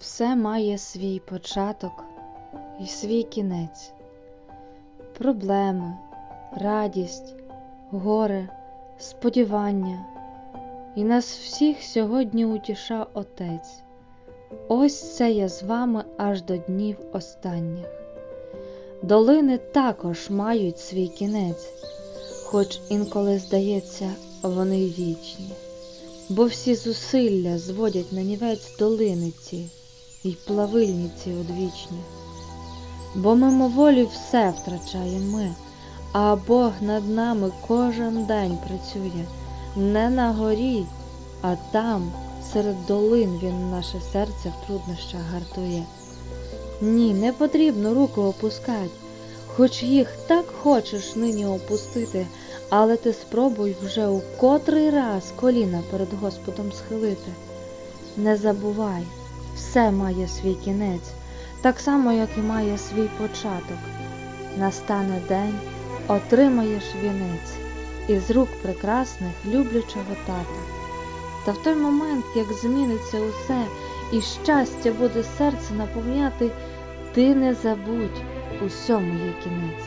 Все має свій початок і свій кінець. Проблеми, радість, горе, сподівання. І нас всіх сьогодні утішав Отець. Ось це я з вами аж до днів останніх. Долини також мають свій кінець, хоч інколи здається, вони вічні, бо всі зусилля зводять на нівець долини й плавильниці одвічні. Бо мимоволі все втрачаємо ми, а Бог над нами кожен день працює не на горі, а там, серед долин він наше серце в труднощах гартує. Ні, не потрібно руку опускать, хоч їх так хочеш нині опустити, але ти спробуй вже у котрий раз коліна перед Господом схилити. Не забувай, все має свій кінець, так само, як і має свій початок. Настане день, отримаєш вінець із рук прекрасних люблячого тата. Та в той момент, як зміниться усе, і щастя буде серце наповняти, ти не забудь, усьому є кінець,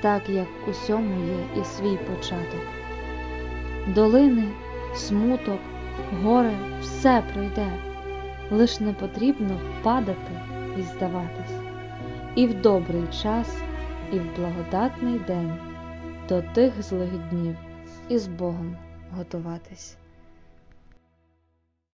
так як усьому є і свій початок. Долини, смуток, горе все пройде, лиш не потрібно падати і здаватись, і в добрий час, і в благодатний день до тих злих днів із Богом готуватись.